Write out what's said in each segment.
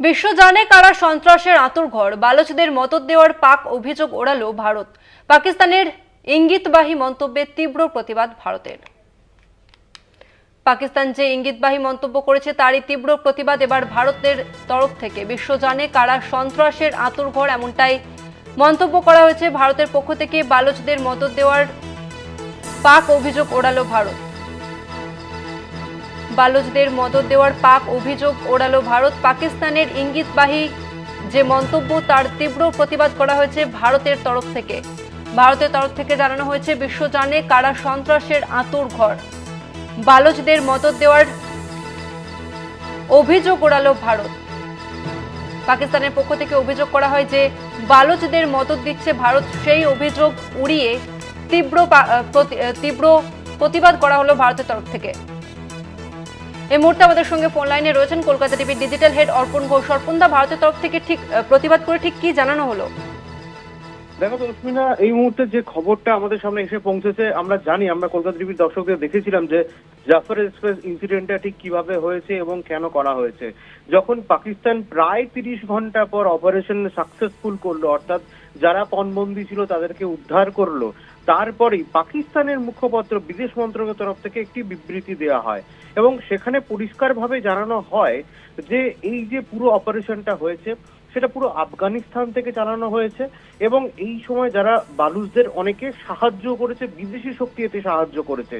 বিশ্ব জানে কারা সন্ত্রাসের আঁতুরঘর বালোচদের মদত দেওয়ার পাক অভিযোগ ওড়ালো ভারত। পাকিস্তানের ইঙ্গিতবাহী মন্তব্যে তীব্র প্রতিবাদ ভারতের। পাকিস্তান যে ইঙ্গিতবাহী মন্তব্য করেছে তারই তীব্র প্রতিবাদ এবার ভারতের তরফ থেকে। বিশ্ব জানে কারা সন্ত্রাসের আঁতুরঘর এমনটাই মন্তব্য করা হয়েছে। ভারতের পক্ষ থেকে বালোচদের মদত দেওয়ার পাক অভিযোগ ওড়ালো ভারত। বালুচদের মদত দেওয়ার পাক অভিযোগ ওড়ালো ভারত। পাকিস্তানের ইঙ্গিতবাহী যে মন্তব্য, তার তীব্র প্রতিবাদ করা হয়েছে ভারতের তরফ থেকে। ভারতের তরফ থেকে জানানো হয়েছে, বিশ্ব জানে কারা সন্ত্রাসের আতুর ঘর। বালুচদের মদত দেওয়ার অভিযোগ ওড়ালো ভারত। পাকিস্তানের পক্ষ থেকে অভিযোগ করা হয় যে বালুচদের মদত দিচ্ছে ভারত। সেই অভিযোগ উড়িয়ে তীব্র তীব্র প্রতিবাদ করা হলো ভারতের তরফ থেকে। এই মুহূর্তে আমাদের সঙ্গে ফোন লাইনে রয়েছেন কলকাতা টিভির ডিজিটাল হেড অর্পণ ঘোষ। অর্পণদা ভারতের তরফ থেকে ঠিক প্রতিবাদ করে ঠিক কি জানানো হলো? দেখো তসমিনা এই মুহূর্তে যে খবরটা আমাদের সামনে এসে পৌঁছেছে, আমরা জানি, আমরা কলকাতা টিভির দর্শকদের দেখেছিলাম যে জাফর এক্সপ্রেস ইনসিডেন্টটা ঠিক কীভাবে হয়েছে এবং কেন করা হয়েছে। যখন পাকিস্তান প্রায় তিরিশ ঘণ্টা পর অপারেশন সাকসেসফুল করল, অর্থাৎ যারা পণবন্দি ছিল তাদেরকে উদ্ধার করল তারপরেই পাকিস্তানের মুখপাত্র বিদেশ মন্ত্রকের তরফ থেকে একটি বিবৃতি দেওয়া হয় এবং সেখানে পরিষ্কারভাবে জানানো হয় যে এই যে পুরো অপারেশনটা হয়েছে, সেটা পুরো আফগানিস্তান থেকে চালানো হয়েছে এবং এই সময় যারা বালুচদের অনেকে সাহায্য করেছে, বিদেশি শক্তি এতে সাহায্য করেছে।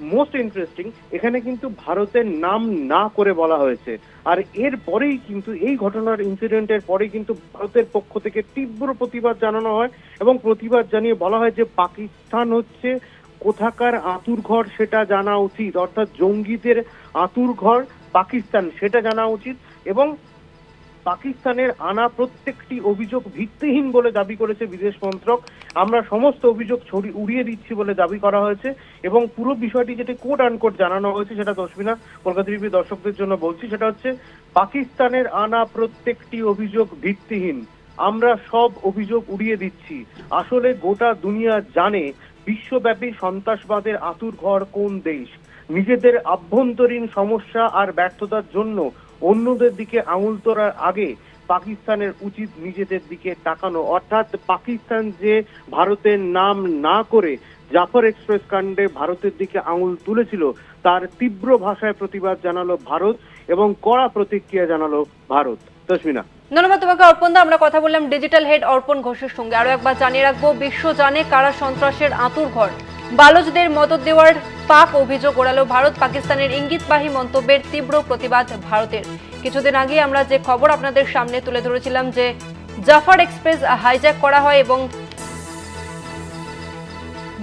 মোস্ট ইন্টারেস্টিং এখানে কিন্তু ভারতের নাম না করে বলা হয়েছে। আর এর পরেই কিন্তু এই ঘটনার ইনসিডেন্টের পরেই কিন্তু ভারতের পক্ষ থেকে তীব্র প্রতিবাদ জানানো হয় এবং প্রতিবাদ জানিয়ে বলা হয় যে পাকিস্তান হচ্ছে কোথাকার আতুর ঘর সেটা জানা উচিত। অর্থাৎ জঙ্গিদের আতুর ঘর পাকিস্তান, সেটা জানা উচিত এবং পাকিস্তানের আনা প্রত্যেকটি অভিযোগ ভিত্তিহীন বলে দাবি করেছে বিদেশ মন্ত্রক। আমরা সমস্ত অভিযোগ ছড়ি উড়িয়ে দিচ্ছি বলে দাবি করা হয়েছে এবং পুরো বিষয়টি যেটি কোট আনকোট জানানো হয়েছে সেটা তসমিনা কলকাতা টিভি দর্শকদের জন্য বলছি, সেটা হচ্ছে পাকিস্তানের আনা প্রত্যেকটি অভিযোগ ভিত্তিহীন। আমরা সব অভিযোগ উড়িয়ে দিচ্ছি। আসলে গোটা দুনিয়া জানে বিশ্বব্যাপী সন্ত্রাসবাদের আতুর ঘর কোন দেশ। নিজেদের আভ্যন্তরীণ সমস্যা আর ব্যর্থতার জন্য অন্যদের দিকে আঙুল তোলার আগে পাকিস্তানের উচিত নিজেদের দিকে তাকানো। অর্থাৎ পাকিস্তান যে ভারতের নাম না করে জাফর এক্সপ্রেস কাণ্ডে ভারতের দিকে আঙুল তুলেছিল, তার তীব্র ভাষায় প্রতিবাদ জানালো ভারত এবং কড়া প্রতিক্রিয়া জানালো ভারত। তসমিনা। ধন্যবাদ তোমাকে অর্পণদা আমরা কথা বললাম ডিজিটাল হেড অর্পণ ঘোষের সঙ্গে। আরও একবার জানিয়ে রাখব, বিশ্ব জানে কারা সন্ত্রাসের আঁতুর ঘর বালুচদের মদত দেওয়ার পাক অভিযোগ ওড়ালো ভারত পাকিস্তানের ইঙ্গিতবাহী মন্তব্যের তীব্র প্রতিবাদ ভারতের। কিছুদিন আগে আমরা যে খবর আপনাদের সামনে তুলে ধরেছিলাম যে জাফর এক্সপ্রেস হাইজ্যাক করা হয় এবং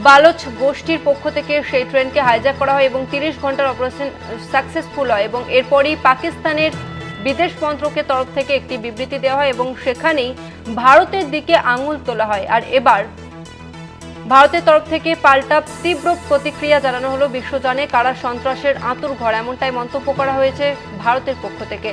বালোচ গোষ্ঠীর পক্ষ থেকে সেই ট্রেনকে হাইজ্যাক করা হয় এবং তিরিশ ঘণ্টার অপারেশন সাকসেসফুল হয় এবং এরপরই পাকিস্তানের বিদেশ মন্ত্রকের তরফ থেকে একটি বিবৃতি দেওয়া হয় এবং সেখানেই ভারতের দিকে আঙুল তোলা হয়। আর এবার ভারতের তরফ থেকে পাল্টা তীব্র প্রতিক্রিয়া জানানো হলো বিশ্বজনে কারা সন্ত্রাসের আঁতুর ঘর এমনটাই মন্তব্য করা হয়েছে ভারতের পক্ষ থেকে।